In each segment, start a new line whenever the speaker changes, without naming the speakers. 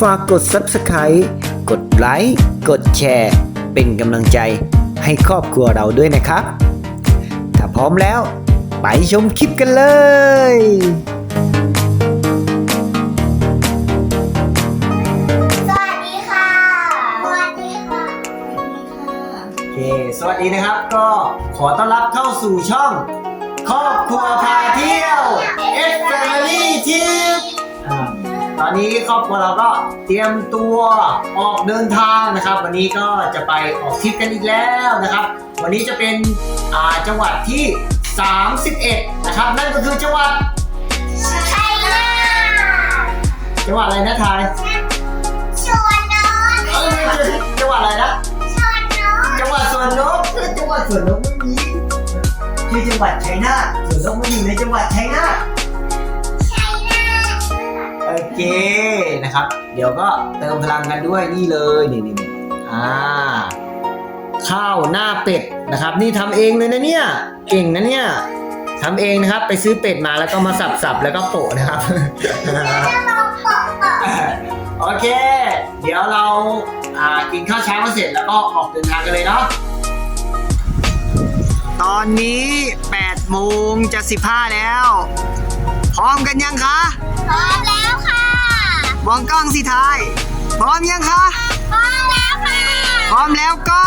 ฝากกด Subscribe กดไลค์ กดแชร์ เป็นกำลังใจให้ครอบครัวเราด้วยนะครับ ถ้าพร้อมแล้ว ไปชมคลิปกันเลย
สวัสดีค่ะ สวัสดีค่ะ
โอเคสวัสดีนะครับ ก็ขอต้อนรับเข้าสู่ช่อง ครอบครัวพาเที่ยว F Family Trip อ่า ตอนนี้ครอบครัวเราก็เตรียมตัวออกเดินทางนะครับ วันนี้ก็จะไปออกทริปกันอีกแล้วนะครับ วันนี้จะเป็นอ่าจังหวัดที่ 31 นะครับ นั่นก็คือจังหวัด
ใช่ค่ะ
จังหวัดอะไรนะทาย
ชวนนอน
เอ้ยไม่ใช่จังหวัดอะไรนะ
ชวนนอน
จังหวัดสวนนกคือจังหวัดสวนนกไม่มีชื่อจังหวัดชัยนาทสวนนกไม่อยู่ในจังหวัดชัยนาท
ใช่ค่ะ
โอเคนะครับ เดี๋ยวก็เติมพลังกันด้วยนี่เลยนี่นี่อ่าข้าวหน้าเป็ดนะครับ นี่ทำเองเลยนะเนี่ยเก่งนะเนี่ยทำเองนะครับ ไปซื้อเป็ดมาแล้วก็มาสับๆแล้วก็โปะนะครับโอเค เดี๋ยวเราอ่ากินข้าวเช้ากันเสร็จแล้วก็ออกเดินทางกันเลยเนาะตอนนี้8โมงจะ15แล้ว พร้อมกันยังคะ
พร้อมแล้วค่ะ
วางกล้องสิทาย พร้อมยังคะ
พร้อมแล้วค่ะ
พร้อมแล้วก็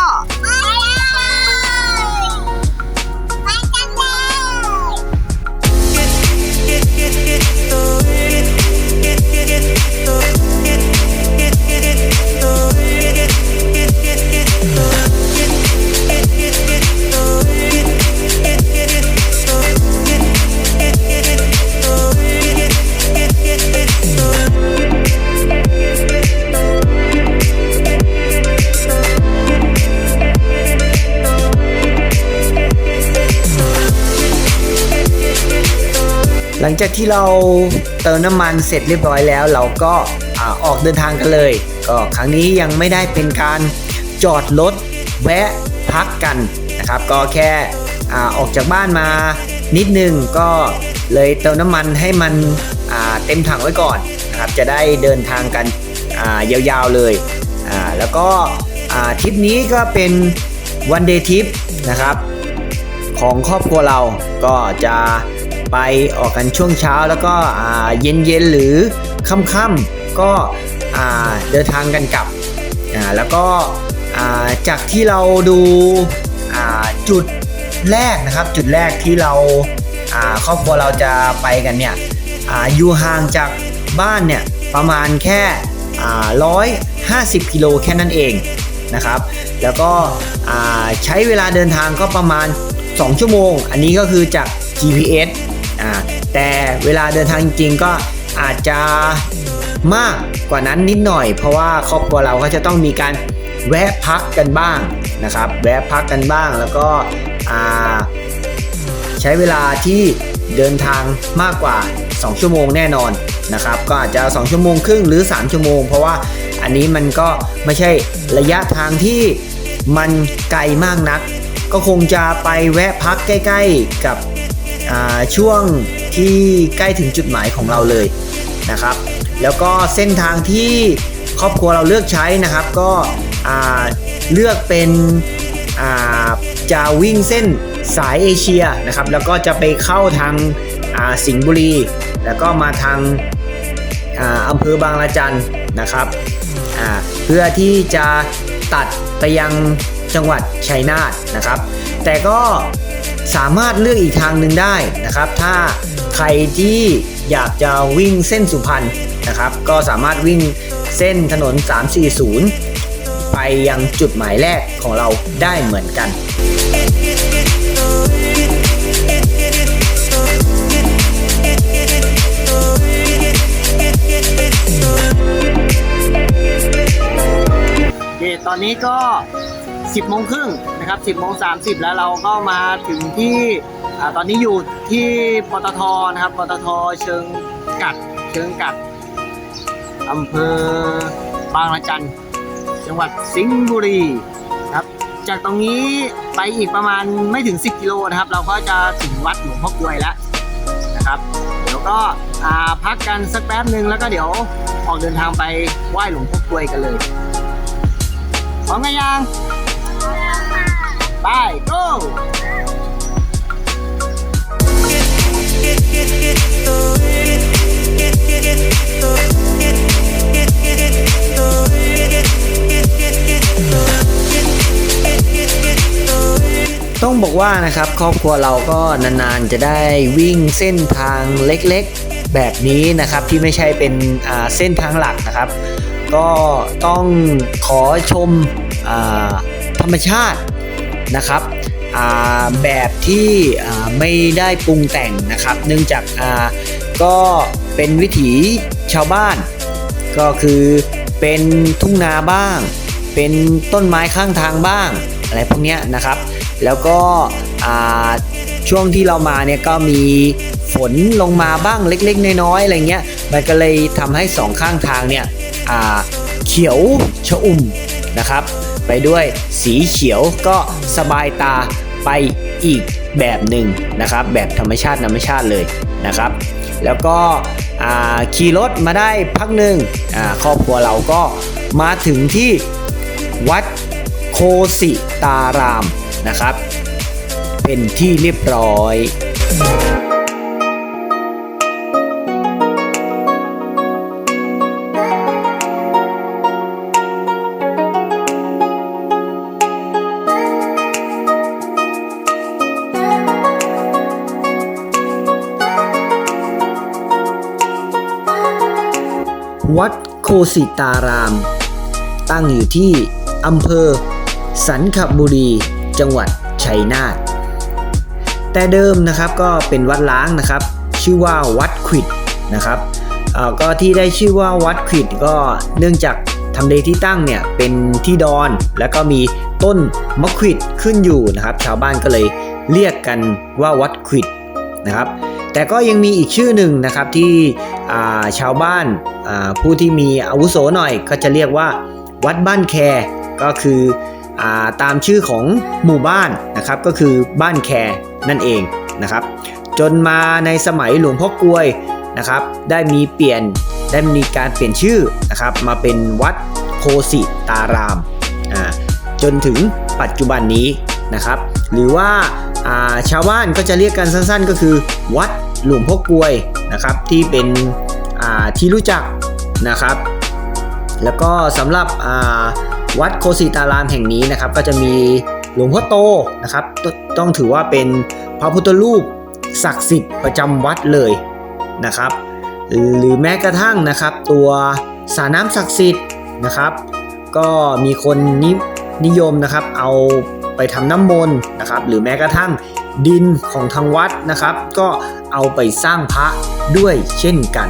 จากที่เราเติมน้ำมันเสร็จเรียบร้อยแล้ว เราก็อออกเดินทางกันเลย ก็ครั้งนี้ยังไม่ได้เป็นการจอดรถแวะพักกันนะครับ ก็แค่ออกจากบ้านมานิดนึงก็เลยเติมน้ำมันให้มันเต็มถังไว้ก่อนนะครับ จะได้เดินทางกันยาวๆเลยอ่าแล้วก็ทริปนี้ก็เป็นวันเดย์ทริปนะครับของครอบครัวเราก็จะ ไปออกกันช่วงเช้าแล้วก็เย็นเย็นๆหรือค่ำๆก็เดินทางกันกลับแล้วก็จากที่เราดูจุดแรกนะครับ จุดแรกที่เราครอบครัวเราจะไปกันเนี่ยออยู่ห่างจากบ้านเนี่ยประมาณแค่ร้อยห้าสิบกิโลแค่นั้นเองนะครับ แล้วก็ใช้เวลาเดินทางก็ประมาณ 2 ชั่วโมง อันนี้ก็คือจาก GPS อ่าแต่เวลาเดินทางจริงก็อาจจะมากกว่านั้นนิดหน่อย เพราะว่าครอบครัวเราก็จะต้องมีการแวะพักกันบ้างนะครับ แวะพักกันบ้างแล้วก็ใช้เวลาที่เดินทางมากกว่า 2 ชั่วโมงแน่นอนนะครับ ก็อาจจะ2ชั่วโมงครึ่งหรือ 3 ชั่วโมง เพราะว่าอันนี้มันก็ไม่ใช่ระยะทางที่มันไกลมากนัก ก็คงจะไปแวะพักใกล้ ๆ กับ ช่วงที่ใกล้ถึงจุดหมายของเราเลยนะครับ แล้วก็เส้นทางที่ครอบครัวเราเลือกใช้นะครับ ก็เลือกเป็นจะวิ่งเส้นสายเอเชียนะครับ แล้วก็จะไปเข้าทางาสิงห์บุรี แล้วก็มาทางอาอำเภอบางละจันนะครับเพื่อที่จะตัดไปยังจังหวัดชัยนาทนะครับ แต่ก็ สามารถเลือกอีกทางหนึ่งได้นะครับ ถ้าใครที่อยากจะวิ่งเส้นสุพรรณนะครับ ก็สามารถวิ่งเส้นถนน 340 ไปยังจุดหมายแรกของเราได้เหมือนกันตอนนี้ก็ 10โมงครึ่ง นะครับ 10โมง30 แล้วเราก็มาถึงที่ตอนนี้อยู่ที่ปตทนะครับปตทเชิงกัดเชิงกัดอำเภอบางละจันจังหวัดสิงห์บุรีครับ จากตรงนี้ไปอีกประมาณไม่ถึง 10 กิโลนะครับ เราก็จะถึงวัดหลวงพ่อกลวยแล้วนะครับ เดี๋ยวก็พักกันสักแป๊บหนึ่งแล้วก็เดี๋ยวออกเดินทางไปไหว้หลวงพ่อกลวยกันเลยพร้อมกันยัง ว่านะครับครอบครัวเราก็นานๆจะได้วิ่งเส้นทางเล็กๆแบบนี้นะครับที่ไม่ใช่เป็นเส้นทางหลักนะครับ ก็ต้องขอชมอธรรมชาตินะครับแบบที่ไม่ได้ปรุงแต่งนะครับ เนื่องจากก็เป็นวิถีชาวบ้าน ก็คือเป็นทุ่งนาบ้าง เป็นต้นไม้ข้างทางบ้าง อะไรพวกนี้นะครับ แล้วก็ช่วงที่เรามาเนี่ยก็มีฝนลงมาบ้างเล็กๆ น้อยๆอะไรเงี้ยมันก็เลยทำให้สองข้างทางเนี่ยเขียวชอุ่มนะครับ ไปด้วยสีเขียวก็สบายตาไปอีกแบบหนึ่งนะครับ แบบธรรมชาติธรรมชาติเลยนะครับ แล้วก็ขี่รถมาได้พักหนึ่งครอบครัวเราก็มาถึงที่วัดโคสิตาราม นะครับ เป็นที่เรียบร้อยวัดโคสิตาราม ตั้งอยู่ที่อำเภอสันขบุรี จังหวัดชัยนาทแต่เดิมนะครับก็เป็นวัดล้างนะครับ ชื่อว่าวัดขิดนะครับก็ที่ได้ชื่อว่าวัดขิดก็เนื่องจากทำเลที่ตั้งเนี่ยเป็นที่ดอนแล้วก็มีต้นมะขิดขึ้นอยู่นะครับ ชาวบ้านก็เลยเรียกกันว่าวัดขิดนะครับ แต่ก็ยังมีอีกชื่อหนึ่งนะครับที่ชาวบ้านผู้ที่มีอาวุโสหน่อย ก็จะเรียกว่าวัดบ้านแคก็คือ ตามชื่อของหมู่บ้านนะครับก็คือบ้านแคร์นั่นเองนะครับจนมาในสมัยหลวงพ่อกลวยนะครับได้มีเปลี่ยนได้มีการเปลี่ยนชื่อนะครับมาเป็นวัดโคสิตารามาจนถึงปัจจุบันนี้นะครับหรือว่าาชาวบ้านก็จะเรียกกันสั้นๆ ก็คือ วัดหลวงพ่อกลวยนะครับที่เป็นที่รู้จักนะครับ แล้วก็สำหรับ วัดโคสิตารามแห่งนี้นะครับ ก็จะมีหลวงพ่อโตนะครับ ต้องถือว่าเป็นพระพุทธรูปศักดิ์สิทธิ์ประจำวัดเลยนะครับ หรือแม้กระทั่งนะครับตัวสระน้ำศักดิ์สิทธิ์นะครับ ก็มีคนนินิยมนะครับ เอาไปทำน้ำมนต์นะครับ หรือแม้กระทั่งดินของทางวัดนะครับ ก็เอาไปสร้างพระด้วยเช่นกัน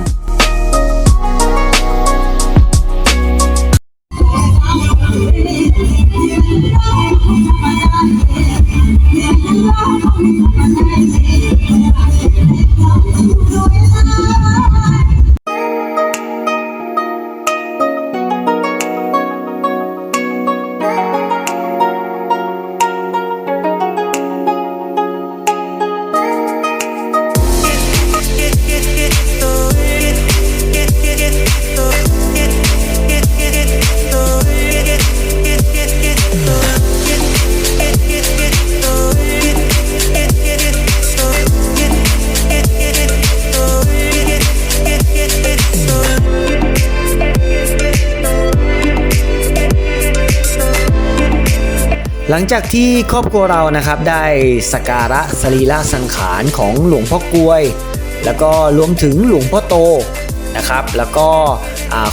หลังจากที่ครอบครัวเรานะครับได้สการะสรีระสังขารของหลวงพ่อกลวย แล้วก็รวมถึงหลวงพ่อโตนะครับแล้วก็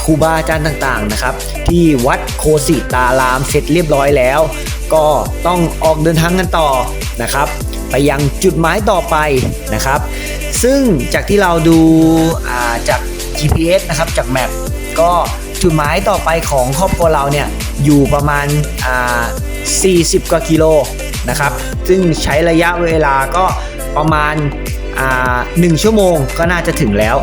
ครูบาอาจารย์ต่างๆนะครับ ที่วัดโคสิตารามเสร็จเรียบร้อยแล้ว ก็ต้องออกเดินทางกันต่อนะครับ ไปยังจุดหมายต่อไปนะครับ ซึ่งจากที่เราดูาจาก GPS นะครับจากแมปก็จุดหมายต่อไปของครอบครัวเราเนี่ยอยู่ประมาณา 40 กว่ากิโลนะครับ ซึ่งใช้ระยะเวลาก็ประมาณอ่า1ชั่วโมงก็น่าจะถึงแล้ว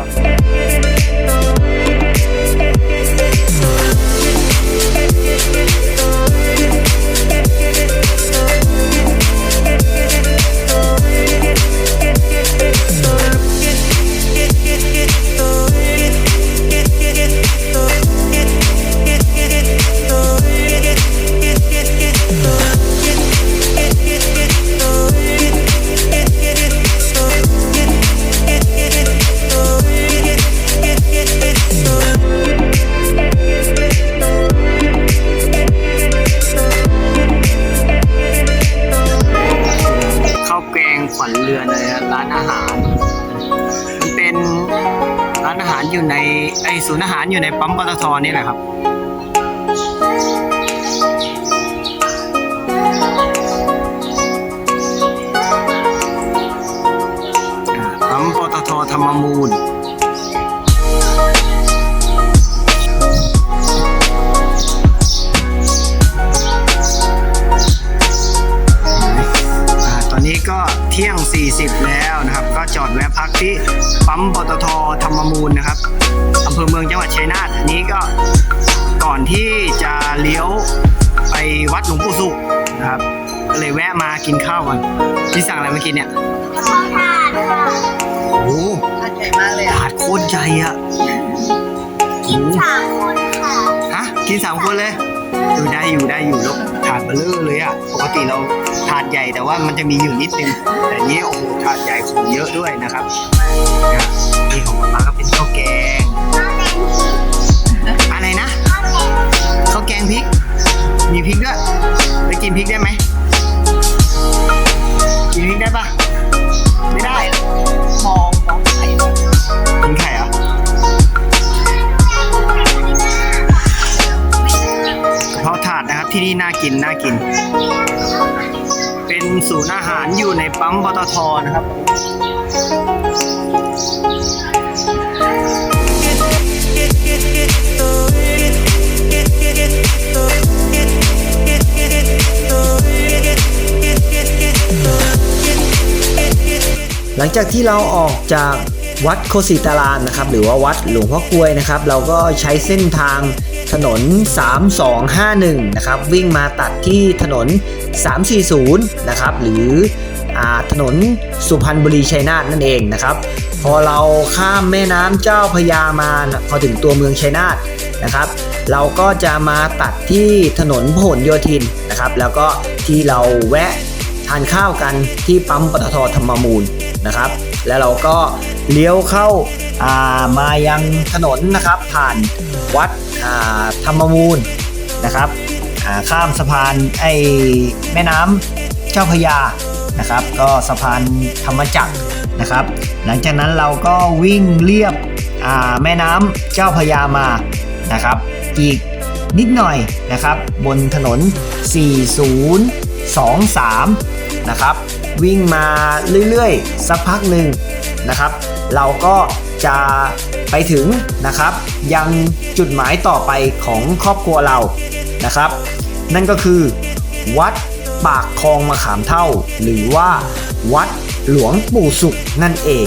ปั๊มปตทธรรมมูลอ่าตอนนี้ก็เที่ยง 40 แล้วนะครับ ก็จอดแวะพักที่ปั๊มปตทธรรมมูลนะครับอำเภอเมืองจังหวัดชัยนาท นนี้ก็ก่อนที่จะเลี้ยวไปวัดหลวงปู่สุขนะครับ ก็เลยแวะมากินข้าวก่อนที่สั่งอะไรมากินเนี่ย
ข้าวทานค่ะ
โอ้
ถาดใหญ่มากเลยอะ
ถาดโคตรใหญ่อะโอ้
สามคนค่ะ
ฮะกินสามคนเลยเออได้อยู่ได้อยู่แล้วถาดเบลเลอร์เลยอะปกติเราถาดใหญ่แต่ว่ามันจะมีอยู่นิดนึงแต่อันนี้โอ้โหถาดใหญ่ของเยอะด้วยนะครับเนี่ยนี่ของป๊าก็เป็นข้าวแกง
งข้าวแกง
พริก มีพริกด้วยไปกินพริกได้ไหมกินพริกได้ปะไม่ได้
มองมองไข่
กินไข่เหรอเพราถาดนะครับที่นี่น่ากินน่ากิน เป็นศูนย์อาหารอยู่ในปั๊มปตทนะครับ หลังจากที่เราออกจากวัดโคสิตารามนะครับหรือว่าวัดหลวงพ่อกลวยนะครับ เราก็ใช้เส้นทางถนน 3251 นะครับ วิ่งมาตัดที่ถนน 340 นะครับ หรืออถนนสุพรรณบุรีชัยนาทนั่นเองนะครับ พอเราข้ามแม่น้ำเจ้าพยามาพอถึงตัวเมืองชัยนาทนะครับ เราก็จะมาตัดที่ถนนพหลโยธินนะครับ แล้วก็ที่เราแวะทานข้าวกันที่ปั๊มปตทธรรมมูล นะครับ แล้วเราก็เลี้ยวเข้าามายังถนนนะครับ ผ่านวัดธรรมมูลนะครับข้ามสะพานไอ้แม่น้ำเจ้าพยานะครับ ก็สะพานธรรมจักรนะครับ หลังจากนั้นเราก็วิ่งเลียบแม่น้ำเจ้าพยามานะครับ อีกนิดหน่อยนะครับ บนถนน 4023 นะครับ วิ่งมาเรื่อยๆ สักพักหนึ่งนะครับ เราก็จะไปถึงนะครับ ยังจุดหมายต่อไปของครอบครัวเรานะครับ นั่นก็คือ วัดปากคลองมะขามเท่า หรือว่า วัดหลวงปู่สุขนั่นเอง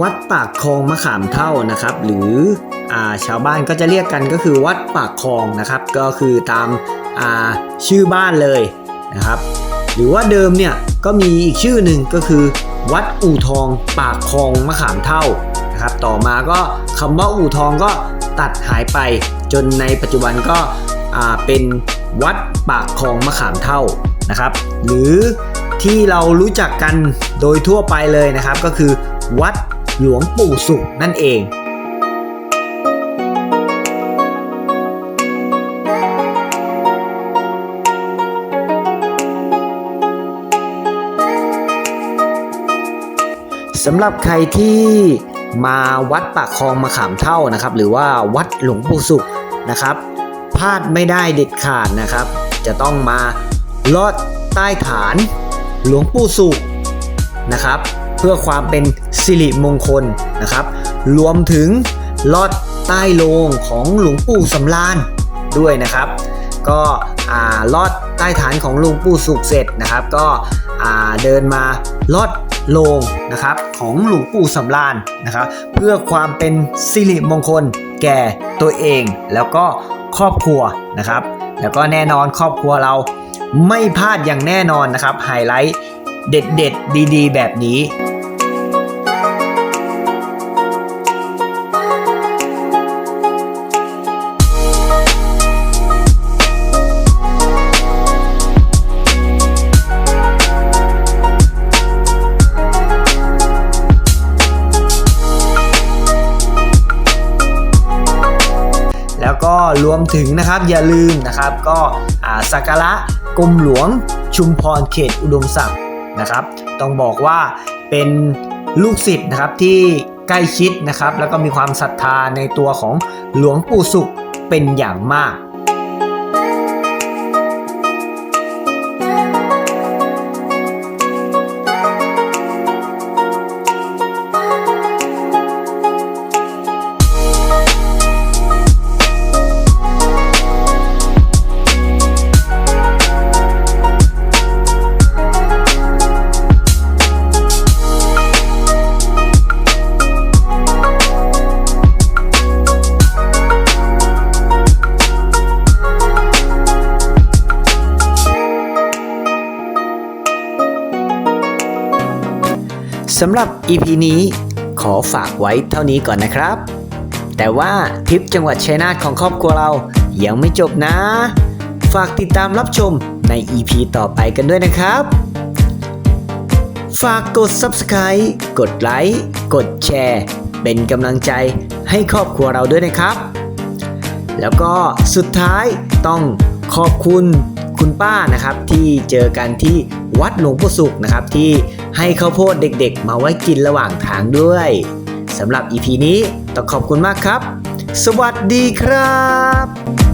วัดปากคลองมะขามเท่านะครับ หรืออาชาวบ้านก็จะเรียกกันก็คือวัดปากคลองนะครับ ก็คือตามอาชื่อบ้านเลยนะครับ หรือว่าเดิมเนี่ยก็มีอีกชื่อหนึ่งก็คือ วัดอู่ทองปากคลองมะขามเท่านะครับ ต่อมาก็คำว่าอู่ทองก็ตัดหายไปจนในปัจจุบันก็เป็นวัดปากคลองมะขามเท่านะครับ หรือที่เรารู้จักกันโดยทั่วไปเลยนะครับก็คือ วัด หลวงปู่สุขนั่นเองสำหรับใครที่มาวัดปากคลองมะขามเท่านะครับ หรือว่าวัดหลวงปู่สุขนะครับพลาดไม่ได้เด็ดขาดนะครับ จะต้องมาลอดใต้ฐานหลวงปู่สุขนะครับ เพื่อความเป็นสิริมงคลนะครับ รวมถึงลอดใต้โลงของหลวงปู่สำราญด้วยนะครับ ก็ลอดใต้ฐานของหลวงปู่สุขเสร็จนะครับ ก็เดินมาลอดโลงนะครับของหลวงปู่สำราญนะครับ เพื่อความเป็นสิริมงคลแก่ตัวเองแล้วก็ครอบครัวนะครับ แล้วก็แน่นอนครอบครัวเราไม่พลาดอย่างแน่นอนนะครับไฮไลท์ เด็ดๆ ดีๆ แบบนี้แล้วก็รวมถึงนะครับอย่าลืมนะครับก็อ่าสักการะกรมหลวงชุมพรเขตอุดมศักดิ์ นะครับ ต้องบอกว่าเป็นลูกศิษย์นะครับที่ใกล้ชิดนะครับ แล้วก็มีความศรัทธาในตัวของหลวงปู่สุขเป็นอย่างมาก สำหรับ EP นี้ขอฝากไว้เท่านี้ก่อนนะครับ แต่ว่าทริปจังหวัดชัยนาทของครอบครัวเรายังไม่จบนะ ฝากติดตามรับชมใน EP ต่อไปกันด้วยนะครับ ฝากกด Subscribe กดไลค์กดแชร์ เป็นกำลังใจให้ครอบครัวเราด้วยนะครับ แล้วก็สุดท้ายต้องขอบคุณคุณป้านะครับที่เจอกันที่วัดหลวงปู่สุขนะครับที่ ให้ข้าวโพดเด็กๆ มาไว้กินระหว่างทางด้วยสำหรับ EP นี้ต้องขอบคุณมากครับ สวัสดีครับ